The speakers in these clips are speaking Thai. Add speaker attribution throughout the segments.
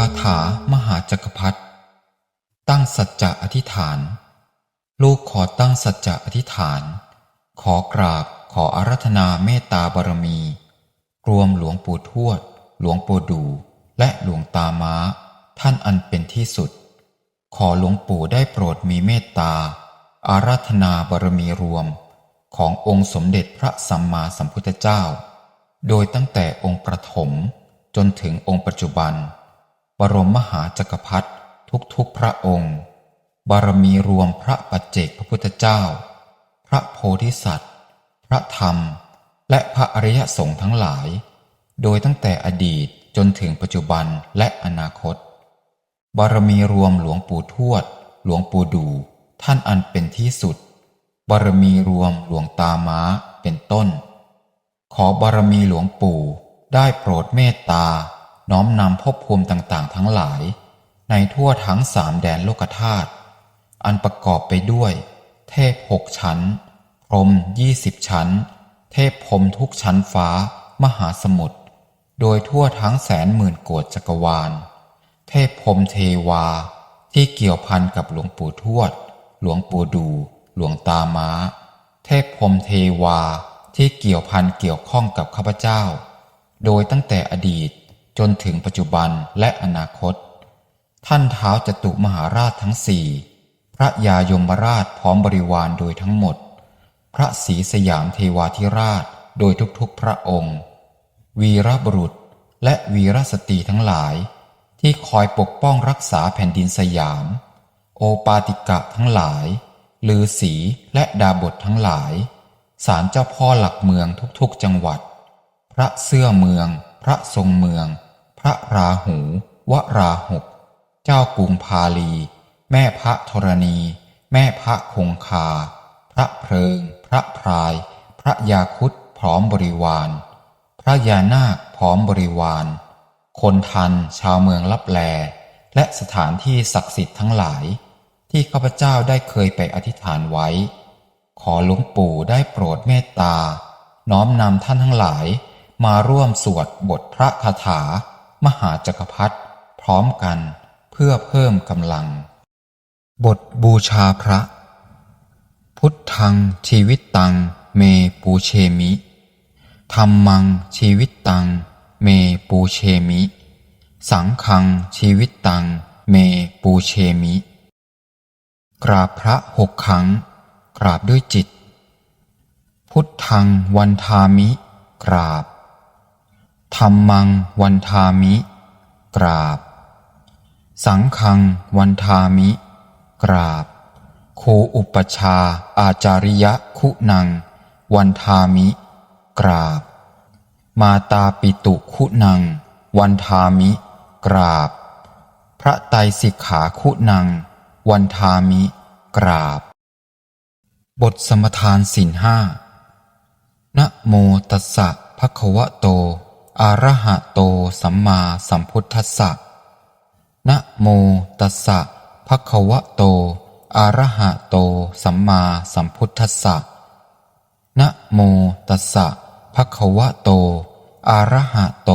Speaker 1: าถามหาจักรพรรดิตั้งสัจจะอธิษฐาน ลูกขอตั้งสัจจะอธิษฐาน ขอกราบขออารัธนาเมตตาบารมี รวมหลวงปู่ทวด หลวงปู่ดู และหลวงตาม้า ท่านอันเป็นที่สุด ขอหลวงปู่ได้โปรดมีเมตตา อาราธนาบารมีรวม ขององค์สมเด็จพระสัมมาสัมพุทธเจ้า โดยตั้งแต่องค์ประถมจนถึงองค์ปัจจุบัน บรมมหาจักรพรรดิทุกๆพระองค์ บารมีรวมพระปัจเจกพระพุทธเจ้า พระโพธิสัตว์ พระธรรม และพระอริยสงฆ์ทั้งหลาย โดยตั้งแต่อดีตจนถึงปัจจุบันและอนาคต บารมีรวมหลวงปู่ทวด หลวงปู่ดูท่านอันเป็นที่สุด บารมีรวมหลวงตาม้าเป็นต้น ขอบารมีหลวงปู่ได้โปรดเมตตา น้อมนำภพภูมิต่างๆ ทั้งหลาย ในทั่วทั้งสามแดนโลกธาตุอันประกอบไปด้วย เทพหกชั้น พรหมยี่สิบชั้น เทพพรมทุกชั้นฟ้ามหาสมุทรโดยทั่วทั้งแสนหมื่นโกฏจักรวาล เทพพรมเทวาที่เกี่ยวพันกับหลวงปู่ทวด หลวงปู่ดู หลวงตาม้า เทพพรมเทวาที่เกี่ยวพันเกี่ยวข้องกับข้าพเจ้า โดยตั้งแต่อดีต จนถึงปัจจุบันและอนาคต ท่านเท้าจตุมหาราชทั้งสี่พระยายมราชพร้อมบริวารโดยทั้งหมด พระศรีสยามเทวาธิราชโดยทุกๆพระองค์ วีรบุรุษและวีรสตรีทั้งหลาย ที่คอยปกป้องรักษาแผ่นดินสยาม โอปาติกะทั้งหลายลือสีและดาบททั้งหลายศาลเจ้าพ่อหลักเมืองทุกๆจังหวัด พระเสื้อเมือง พระทรงเมือง พระราหู วราหก เจ้ากรุงพาลี แม่พระธรณี แม่พระคงคา พระเพลิง พระพราย พระยาคุดพร้อมบริวาร พระยานาคพร้อมบริวาร คนทันชาวเมืองลับแล และสถานที่ศักดิ์สิทธิ์ทั้งหลาย ที่ข้าพเจ้าได้เคยไปอธิษฐานไว้ ขอหลวงปู่ได้โปรดเมตตา น้อมนำท่านทั้งหลายมาร่วมสวดบทพระคาถา มหาจักรพรรดิพร้อมกันเพื่อเพิ่มกำลัง บทบูชาพระ พุทธังชีวิตตังเมปูเชมิธรรมังชีวิตตังเมปูเชมิ สังฆังชีวิตตังเมปูเชมิ กราบพระหกครั้ง กราบด้วยจิต พุทธังวันทามิ กราบ ธรรมังวันทามิ กราบ สังฆังวันทามิ กราบโคอุปชาอาจาริยะคุณัง วันทามิ กราบ มาตาปิตุคุณัง วันทามิ กราบ พระไตรสิกขาคุณัง วันทามิ กราบ บทสมทานสินห้านะโมตัสสะภะคะวะโต อะระหะโตสัมมาสัมพุทธัสสะ นะโมตัสสะภะคะวะโตอะระหะโตสัมมาสัมพุทธัสสะ นะโมตัสสะภะคะวะโตอะระหะโต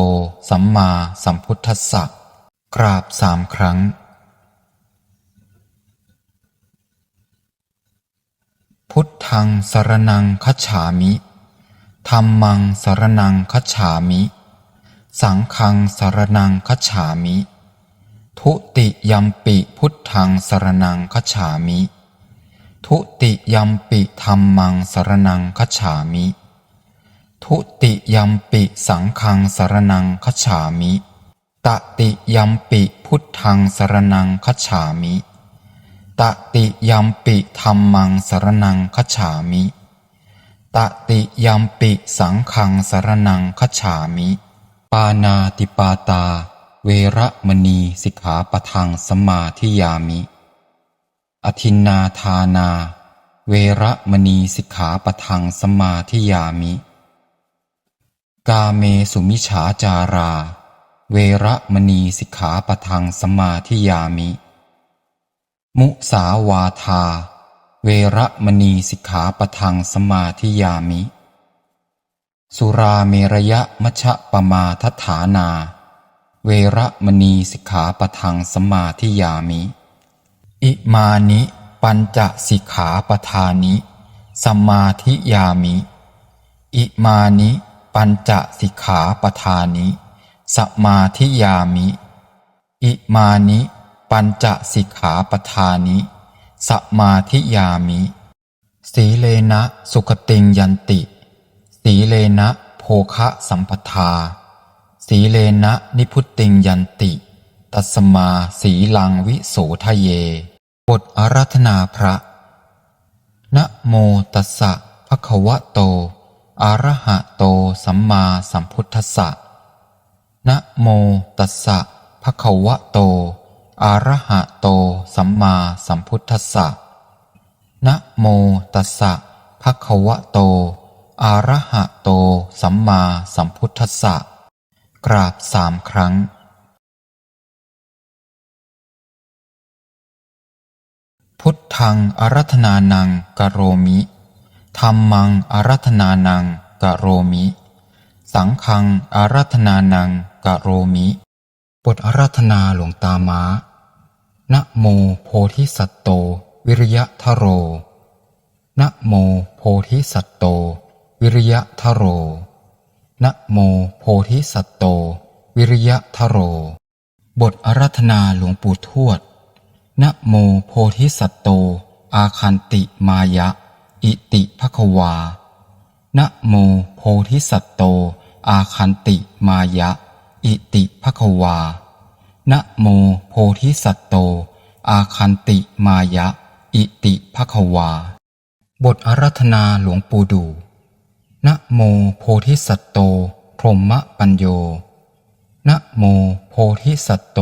Speaker 1: สัมมาสัมพุทธัสสะ กราบสามครั้ง พุทธังสรนังคัจฉามิธรรมังสรนังคัจฉามิ สังฆังสารนังคฉามิ ทุติยัมปิพุทธังสารนังคฉามิ ทุติยัมปิธรรมังสารนังคฉามิ ทุติยัมปิสังฆังสารนังคฉามิ ตติยัมปิพุทธังสารนังคฉามิตติยัมปิธรรมังสารนังคฉามิ ตติยัมปิสังฆังสารนังคฉามิ ปานาติปาตา เวระมณีสิกขาปะทังสมาธิยามิอทินนาทานา เวระมณีสิกขาปะทังสมาธิยามิ กาเมสุมิฉาจารา เวระมณีสิกขาปะทังสมาธิยามิ มุสาวาทา เวระมณีสิกขาปะทังสมมาธิยามิ สุราเมรยะมชะปมาทฐานา เวระมณีสิกขาปะทังสมาธิยามิ อิมานิปัญจสิกขาปทานิสมมาธิยามิ อิมานิปัญจสิกขาปทานิ สมาธิยามิ อิมานิปัญจสิกขาปทานิ สมาธิยามิ สีเลนะสุขติงยันติ สีเลนะโภคะสัมปทา สีเลนะนิพุตติงยันติ ตัสมาสีลังวิโสทะเย บทอาราธนาพระ นะโมตัสสะภะคะวะโต อะระหะโตสัมมาสัมพุทธัสสะ นะโมตัสสะภะคะวะโต อะระหะโตสัมมาสัมพุทธัสสะ นะโมตัสสะภะคะวะโต อะระหะโตสัมมาสัมพุทธัสสะกราบสามครั้ง พุทธังอารัธนานังกโรมิธรรมังอารัธนานังกโรมิ สังฆังอารัธนานังกโรมิ บทอารัธนาหลวงตาม้านะโมโพธิสัตโต วิริยะทะโรนะโมโพธิสัตโต วิริยะทะโร นะโมโพธิสัตโต วิริยะทะโร บทอารัธนาหลวงปู่ทวด นะโมโพธิสัตโต อาคันติมายะ อิติภควา นะโมโพธิสัตโต อาคันติมายะ อิติภควา นะโมโพธิสัตโต อาคันติมายะ อิติภควา บทอารัธนาหลวงปู่ดู นะโมโพธิสัตโต พรหมปัญโยนะโมโพธิสัตโต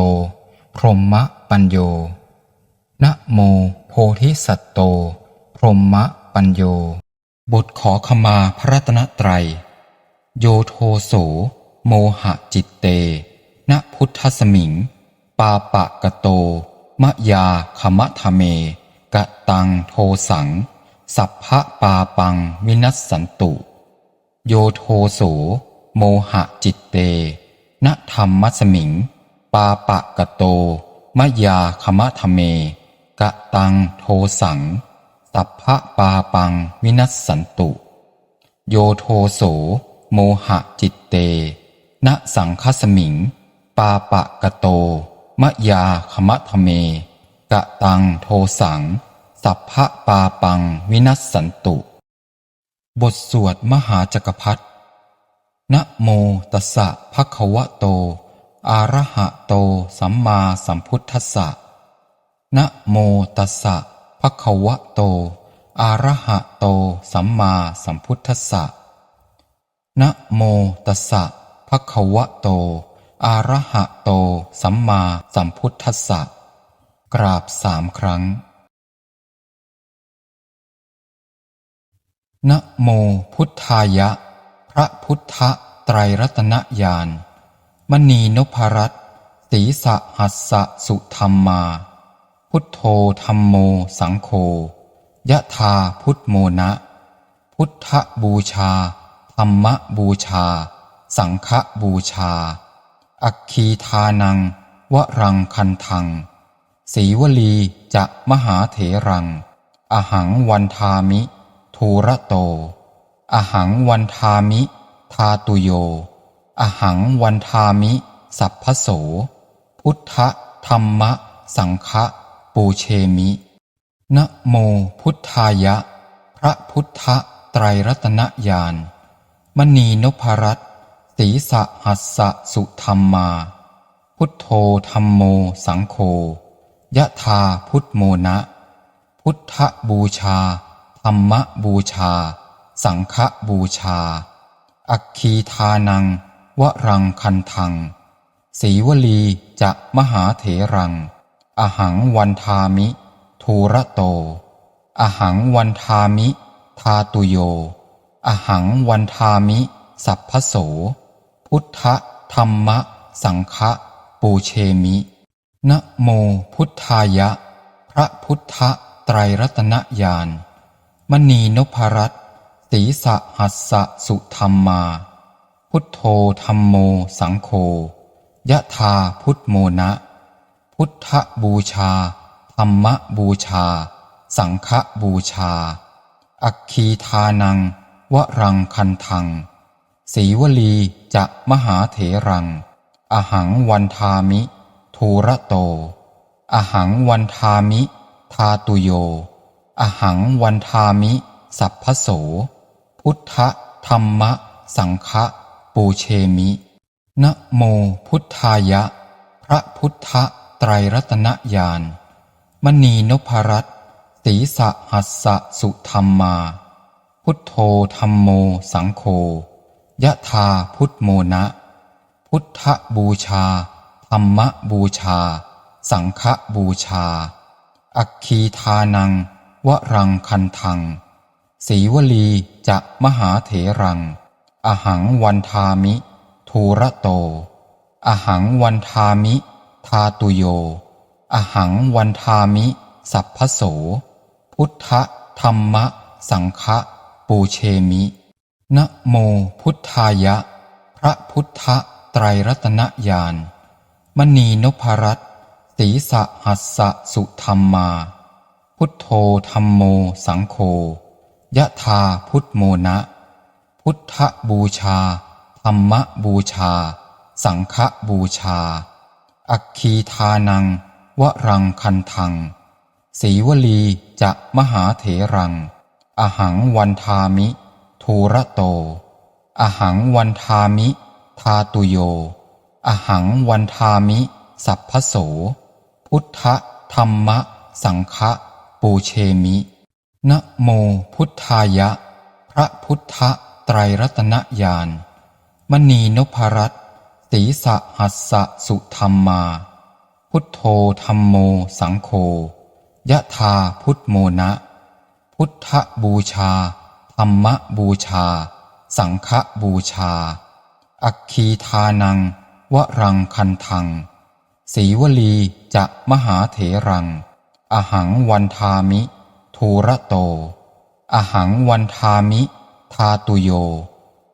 Speaker 1: พรหมปัญโยนะโมโพธิสัตโต พรหมปัญโยบทขอขมาพระรัตนตรัย โยโทโส โมหะจิตเตณพุทธสมิง ปาปะกะโต มะยาขมะทะเม กะตังโทสัง สัพพะปาปังวินัสสันตุ โยโทโส โมหะจิตเตณธรรมมัสมิง ปาปะกะโต มยาขมะทะเม กะตังโทสัง สัพพะปาปังวินัสสันตุโยโทโสโมหะจิตเตณสังคสมิงปาปะกะโตมยาขมะทะเมกะตังโทสังสัพพะปาปังวินัสสันตุ บทสวดมหาจักรพรรดินะโมตัสสะภะคะวะโต อะระหะโต สัมมาสัมพุทธัสสะนะโมตัสสะภะคะวะโต อะระหะโต สัมมาสัมพุทธัสสะนะโมตัสสะภะคะวะโต อะระหะโต สัมมาสัมพุทธัสสะกราบสามครั้ง นะโมพุทธายะ พระพุทธไตรรัตนญาณมณีนพรัตน์ศีสะหัสสะสุธรรมา พุทโธธรรมโมสังโฆยะธาพุทโมนะ พุทธบูชา ธรรมบูชา สังฆบูชา อัคคีทานัง วรังคันทัง สีวลีจะมหาเถรัง อหังวันทามิ ทูระโต อหังวันทามิ ทาตุโย อหังวันทามิ สัพพโส พุทธธรรมะ สังฆะปูเชมิ นะโมพุทธายะ พระพุทธไตรรัตนญาณ มณีนพรัตน์ศีสะหัสสะสุธรรมา พุทโธธรรมโมสังโฆยะธาพุทโมนะ พุทธบูชา ธรรมบูชา สังฆบูชา อัคคีทานัง วรังคันทัง สีวลีจะมหาเถรัง อหังวันทามิ ทูระโต อหังวันทามิ ทาตุโย อหังวันทามิ สัพพโส พุทธธรรมะ สังฆะปูเชมิ นะโมพุทธายะ พระพุทธไตรรัตนญาณ มณีนพรัตน์ศีสะหัสสะสุธรรมา พุทโธธรรมโมสังโฆยะธาพุทโมนะ พุทธบูชา ธรรมบูชา สังฆบูชา อัคคีทานัง วรังคันทังสีวลีจะมหาเถรัง อหังวันทามิ ทูระโต อหังวันทามิ ทาตุโย อหังวันทามิ สัพพโส พุทธธรรมะ สังฆะปูเชมิ นะโมพุทธายะ พระพุทธไตรรัตนญาณ มณีนพรัตน์สีสะหัสสะสุธรรมา พุทโธธรรมโมสังโฆยะธาพุทโมนะ พุทธบูชา ธรรมบูชา สังฆบูชา อัคคีทานัง วรังคันทัง สีวลีจะมหาเถรัง อหังวันทามิ ทูระโต อหังวันทามิ ทาตุโย อหังวันทามิ สัพพโส พุทธธรรมะ สังฆะปูเชมิ นะโมพุทธายะ พระพุทธไตรรัตนญาณมณีนพรัตน์สีสะหัสสะสุธรรมา พุทโธธรรมโม สังโฆยะธาพุทโมนะ พุทธบูชา ธรรมบูชา สังฆบูชา อัคคีทานัง วรังคันทัง สีวลีจะมหาเถรัง อหังวันทามิ ทูระโต อหังวันทามิ ทาตุโย อหังวันทามิ สัพพโส พุทธธรรมะ สังฆะ ปูเชมิ นะโมพุทธายะ พระพุทธไตรรัตนญาณ มณีนพรัตน์สีสะหัสสะสุธรรมา พุทโธธรรมโมสังโฆ ยะธาพุทโมนะ พุทธบูชา ธรรมบูชา สังฆบูชา อัคคีทานัง วรังคันทังสีวลีจะมหาเถรัง อหังวันทามิ ทูระโต อหังวันทามิ ทาตุโย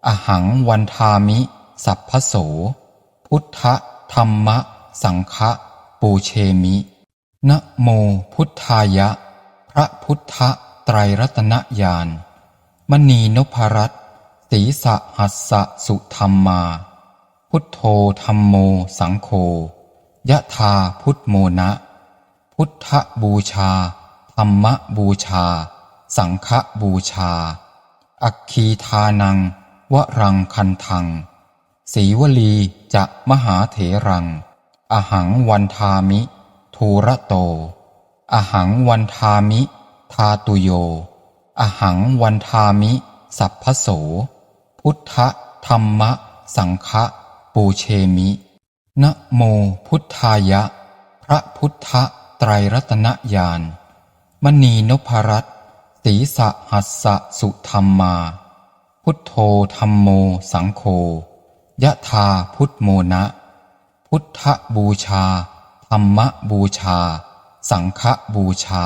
Speaker 1: อหังวันทามิ สัพพโส พุทธธรรมะ สังฆะปูเชมิ นะโมพุทธายะ พระพุทธไตรรัตนญาณ มณีนพรัตน์สีสะหัสสะสุธรรมา พุทโธธรรมโมสังโฆยะธาพุทโมนะ พุทธบูชา ธรรมบูชา สังฆบูชา อัคคีทานัง วรังคันทัง สีวลีจะมหาเถรัง อหังวันทามิ ทูระโต อหังวันทามิ ทาตุโย อหังวันทามิ สัพพโส พุทธธรรมสังฆะปูเชมิ นะโมพุทธายะ พระพุทธ ไตรรัตนญาณมณีนพรัตน์สีสะหัสสะสุธรรมา พุทโธธรรมโมสังโฆยะธาพุทโมนะ พุทธบูชา ธรรมบูชา สังฆบูชา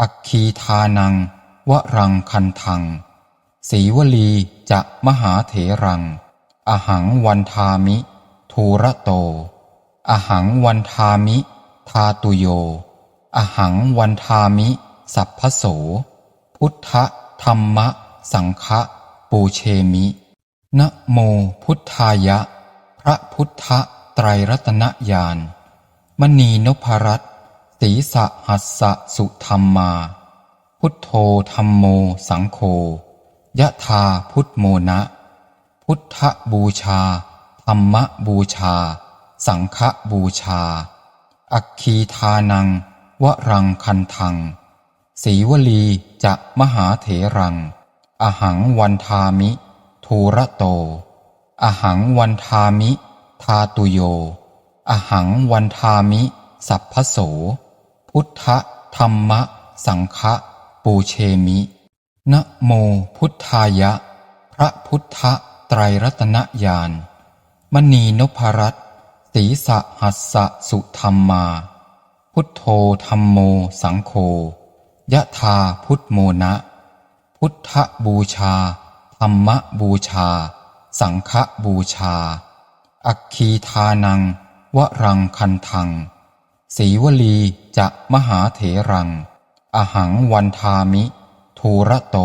Speaker 1: อัคคีทานัง วรังคันทังสีวลีจะมหาเถรัง อหังวันทามิ ทูระโต อหังวันทามิ ทาตุโย อหังวันทามิ สัพพโส พุทธธรรมะ สังฆะปูเชมิ นะโมพุทธายะ พระพุทธไตรรัตนญาณ มณีนพรัตน์สีสะหัสสะสุธรรมา พุทโธธรรมโมสังโฆยะธาพุทโมนะ พุทธบูชา ธรรมบูชา สังฆบูชา อัคคีทานัง วรังคันทัง สีวลีจะมหาเถรัง อหังวันทามิ ทูระโต อหังวันทามิ ทาตุโย อหังวันทามิ สัพพโส พุทธธรรมะ สังฆะปูเชมิ นะโมพุทธายะ พระพุทธไตรรัตนญาณมณีนพรัตน์ สีสะหัสสะสุธรรมา พุทโธธรรมโมสังโฆยะธาพุทโมนะ พุทธบูชา ธรรมบูชา สังฆบูชา อัคคีทานัง วรังคันทัง สีวลีจะมหาเถรัง อหังวันทามิ ทูระโต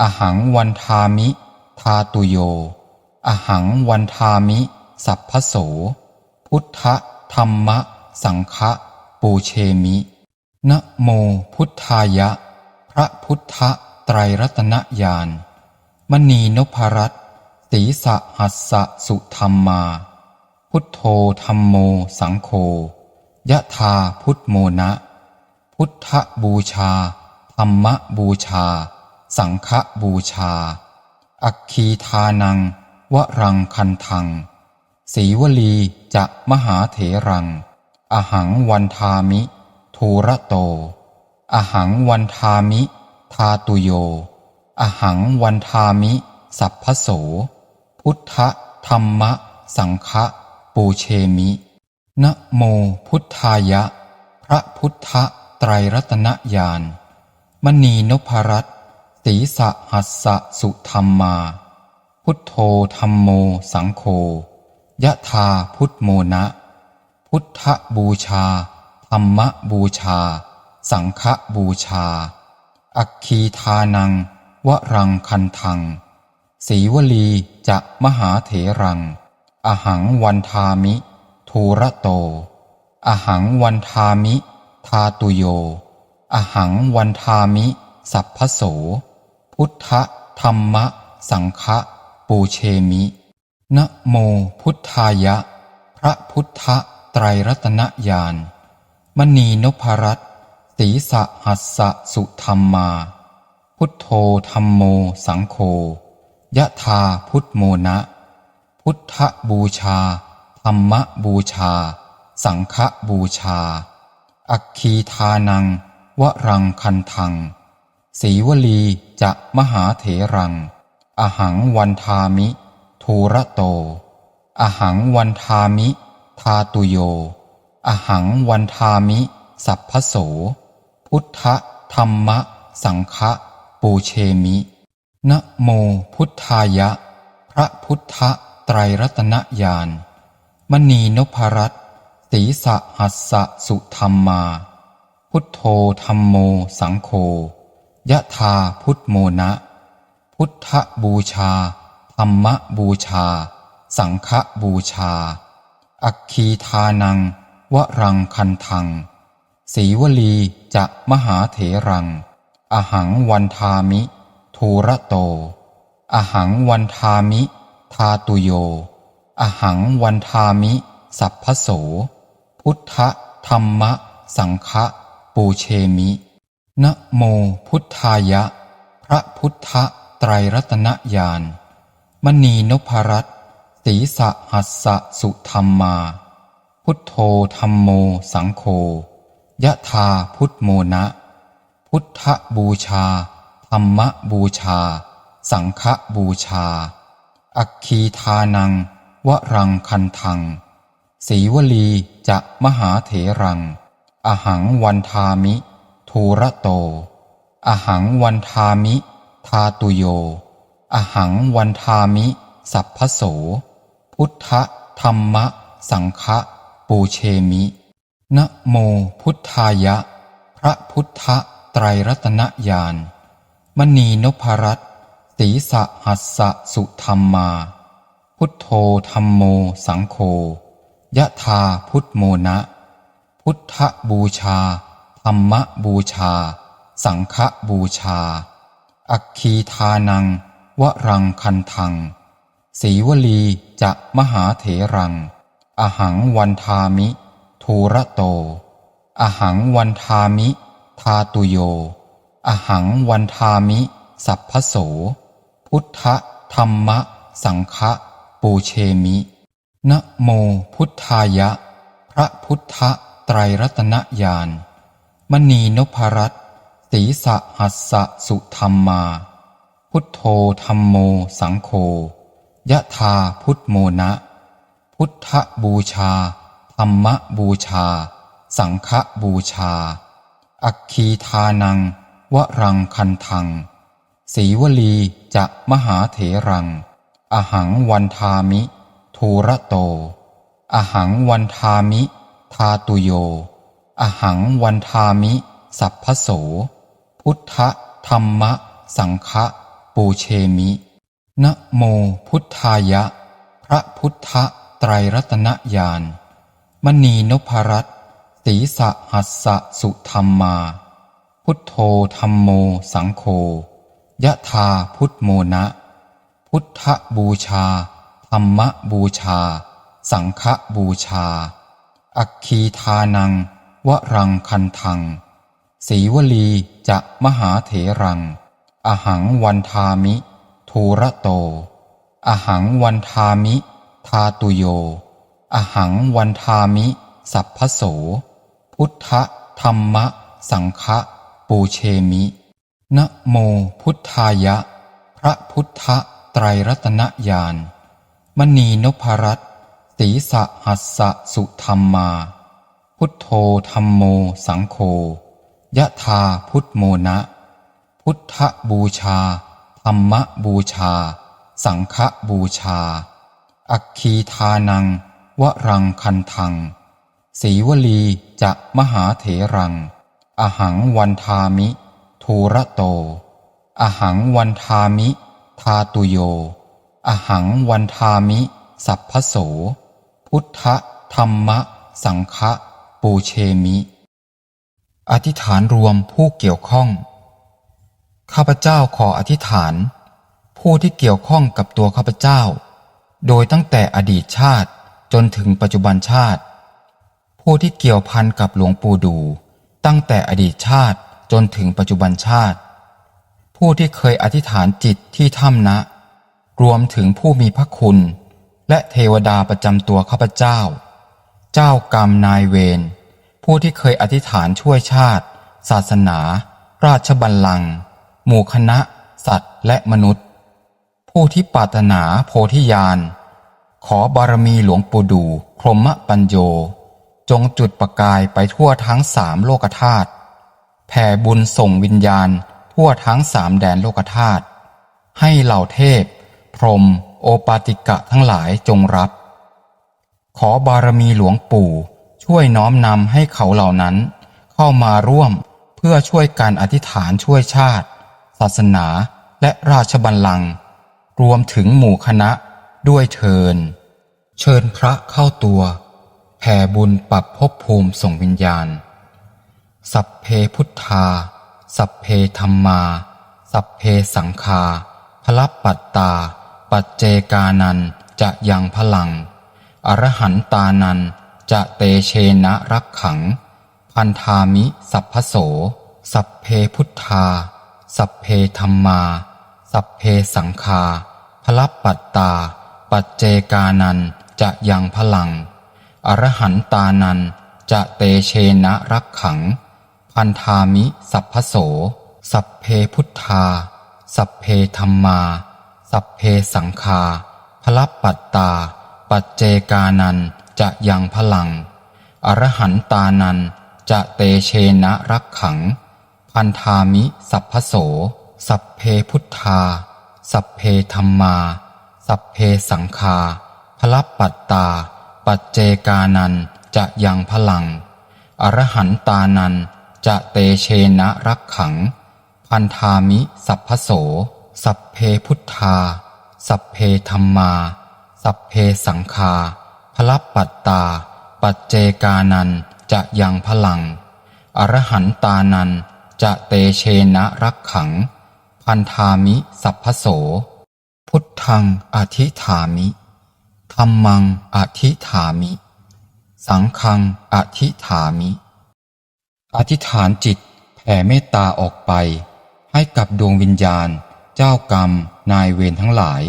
Speaker 1: อหังวันทามิ ทาตุโย อหังวันทามิ สัพพโส พุทธธรรมะ สังฆะปูเชมิ นะโมพุทธายะ พระพุทธไตรรัตนญาณมณีนพรัตน์สีสะหัสสะสุธรรมา พุทโธธรรมโมสังโฆยะธาพุทโมนะ พุทธบูชา ธรรมบูชา สังฆบูชา อัคคีทานัง วรังคันทัง สีวลีจะมหาเถรัง อหังวันทามิ ทูระโต อหังวันทามิ ทาตุโย อหังวันทามิ สัพพโส พุทธธรรมะ สังฆะปูเชมิ นะโมพุทธายะ พระพุทธไตรรัตนญาณ มณีนพรัตสีสะหัสสะสุธรรมาพุทโธธรรมโมสังโฆ ยะธาพุทโมนะ พุทธบูชา ธรรมบูชา สังฆบูชา อัคคีทานัง วรังคันทัง สีวลีจะมหาเถรัง อหังวันทามิ ทูระโต อหังวันทามิ ทาตุโย อหังวันทามิ สัพพโส พุทธธรรมะ สังฆปูเชมิ นะโมพุทธายะ พระพุทธไตรรัตนญาณมณีนพรัตน์สีสะหัสสะสุธรรมา พุทโธธรรมโมสังโฆยะธาพุทโมนะ พุทธบูชา ธรรมบูชา สังฆบูชา อัคคีทานัง วรังคันทัง สีวลีจะมหาเถรัง อหังวันทามิ ทูระโต อหังวันทามิ ทาตุโย อหังวันทามิ สัพพโส พุทธธรรมะ สังฆะปูเชมิ นะโมพุทธายะ พระพุทธไตรรัตนญาณ มณีนพรัตน์สีสะหัสสะสุธรรมา พุทโธธรรมโมสังโฆยะธาพุทโมนะ พุทธบูชา ธรรมบูชา สังฆบูชา อัคคีทานัง วรังคันทัง สีวลีจะมหาเถรัง อหังวันทามิ ทูระโต อหังวันทามิ ทาตุโย อหังวันทามิ สัพพโส พุทธธรรมะ สังฆะปูเชมิ นะโมพุทธายะ พระพุทธไตรรัตนญาณ มณีนพรัตน์สีสะหัสสะสุธรรมา พุทโธธรรมโมสังโฆยะธาพุทโมนะ พุทธบูชา ธรรมบูชา สังฆบูชา อัคคีทานัง วรังคันทังสีวลีจะมหาเถรัง อหังวันทามิ ทูระโต อหังวันทามิ ทาตุโย อหังวันทามิ สัพพโส พุทธธรรมะ สังฆะปูเชมิ นะโมพุทธายะ พระพุทธไตรรัตนญาณ มณีนพรัตน์สีสะหัสสะสุธรรมา พุทโธธรรมโมสังโฆยะธาพุทโมนะ พุทธบูชา ธรรมบูชา สังฆบูชา อัคคีทานัง วรังคันทัง สีวลีจะมหาเถรัง อหังวันทามิ ทูระโต อหังวันทามิ ทาตุโย อหังวันทามิ สัพพโส พุทธธรรมะ สังฆะปูเชมินะโมพุทธายะ พระพุทธไตรรัตนญาณมณีนพรัตน์สีสะหัสสะสุธรรมา พุทโธธรรมโมสังโฆยะธาพุทโมนะ พุทธบูชา ธรรมบูชา สังฆบูชา อัคคีทานัง วรังคันทังสีวลีจะมหาเถรัง อหังวันทามิ ทูระโต อหังวันทามิ ทาตุโย อหังวันทามิ สัพพโส พุทธธรรมะ สังฆะ ปูเชมิ นะโมพุทธายะ พระพุทธไตรรัตนญาณ มณีนพรัตสีสะหัสสะสุธรรมา พุทโธธรรมโมสังโฆยะธาพุทโมนะ พุทธบูชา ธรรมบูชา สังฆบูชา อัคคีทานัง วรังคันทังสีวลีจะมหาเถรัง อหังวันทามิ ทูระโต อหังวันทามิ ทาตุโย อหังวันทามิ สัพพโส พุทธธรรมะ สังฆะปูเชมิ นะโมพุทธายะ พระพุทธไตรรัตนญาณ มณีนพรัตน์สีสะหัสสะสุธรรมา พุทโธธรรมโมสังโฆยะธาพุทโมนะ พุทธบูชา ธรรมบูชา สังฆบูชา อัคคีทานัง วรังคันทัง สีวลีจะมหาเถรัง อหังวันทามิ ทูระโต อหังวันทามิ ทาตุโย อหังวันทามิ สัพพโส พุทธธรรมสังฆปูเชมิ อธิษฐานรวมผู้เกี่ยวข้อง ข้าพเจ้าขออธิษฐาน ผู้ที่เกี่ยวข้องกับตัวข้าพเจ้า โดยตั้งแต่อดีตชาติจนถึงปัจจุบันชาติ ผู้ที่เกี่ยวพันกับหลวงปู่ดู ตั้งแต่อดีตชาติจนถึงปัจจุบันชาติ ผู้ที่เคยอธิษฐานจิตที่ถ้ำนะ รวมถึงผู้มีพระคุณ และเทวดาประจำตัวข้าพเจ้า เจ้ากรรมนายเวรผู้ที่เคยอธิษฐานช่วยชาติ ศาสนา ราชบัลลังก์ หมู่คณะ สัตว์และมนุษย์ ผู้ที่ปรารถนาโพธิญาณ ขอบารมีหลวงปู่ดูพรหมปัญโย จงจุดประกายไปทั่วทั้งสามโลกธาตุแผ่บุญส่งวิญญาณทั่วทั้งสามแดนโลกธาตุให้เหล่าเทพ พรหมโอปาติกะทั้งหลายจงรับ ขอบารมีหลวงปู่ช่วยน้อมนำให้เขาเหล่านั้น เข้ามาร่วมเพื่อช่วยการอธิษฐานช่วยชาติ ศาสนาและราชบัลลังก์รวมถึงหมู่คณะด้วยเทิน เชิญพระเข้าตัวแผ่บุญปรับภพภูมิส่งวิญญาณ สัพเพพุทธา สัพเพธรรมา สัพเพสังคาพลับปัตตา ปัจเจกานันจะยังพลัง อรหันตานันจะเตเชนะรักขัง พันธามิสัพพโส สัพเพพุทธา สัพเพธรรมา สัพเพสังคาพลับปัตตา ปัจเจกานันจะยังพลัง อรหันตานันจะเตเชนะรักขัง พันธามิสัพพโส สัพเพพุทธา สัพเพธรรมา สัพเพสังคาพลับปัตตา ปัจเจกานันจะยังพลัง อรหันตานันจะเตเชนะรักขัง พันธามิสัพพโส สัพเพพุทธา สัพเพธรรมา สัพเพสังคาพลับปัตตา ปัจเจกานันจะยังพลัง อรหันตานันจะเตเชนะรักขัง พันธามิสัพพโส สัพเพพุทธา สัพเพธรรมา สัพเพสังคาพลับปัตตา ปัจเจกานันจะยังพลัง อรหันตานัน จะเตเชนะรักขัง พันธามิสัพพโส พุทธังอธิฐามิธรรมังอธิฐามิ สังฆังอธิฐามิ อธิษฐานจิตแผ่เมตตาออกไป ให้กับดวงวิญญาณ เจ้ากรรม นายเวรทั้งหลาย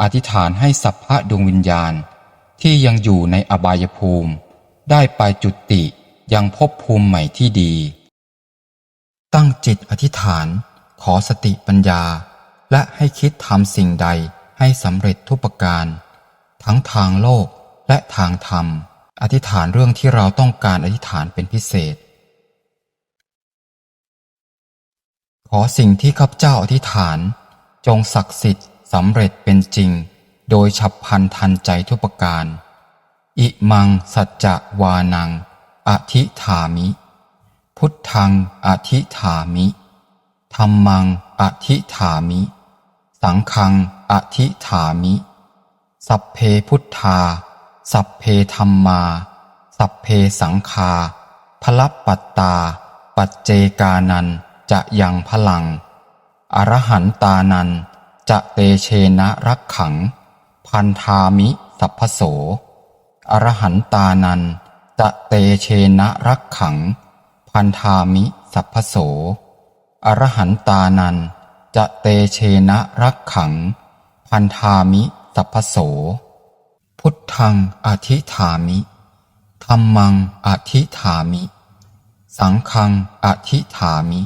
Speaker 1: อธิษฐานให้สัพพะดวงวิญญาณ ที่ยังอยู่ในอบายภูมิ ได้ไปจุติยังภพภูมิใหม่ที่ดี ตั้งจิตอธิษฐาน ขอสติปัญญา และให้คิดทำสิ่งใดให้สำเร็จทุกประการ ทั้งทางโลกและทางธรรม อธิษฐานเรื่องที่เราต้องการอธิษฐานเป็นพิเศษ ขอสิ่งที่ข้าพเจ้าอธิษฐาน จงศักดิ์สิทธิ์สำเร็จเป็นจริง โดยฉับพลันทันใจทุกประการ อิมังสัจจะวานัง อธิฐามิ พุทธังอธิฐามิธรรมังอธิฐามิ สังฆังอธิฐามิ สัพเพพุทธา สัพเพธรรมา สัพเพสังคาพลับปัตตา ปัจเจกานันจะยังพลัง อรหันตานันจะเตเชนะรักขัง พันธามิสัพพโส อรหันตานันจะเตเชนะรักขัง พันธามิสัพพโส อรหันตานันจะเตเชนะรักขัง พันธามิสัพพโส พุทธังอธิฐามิธรรมังอธิฐามิ สังฆังอธิฐามิ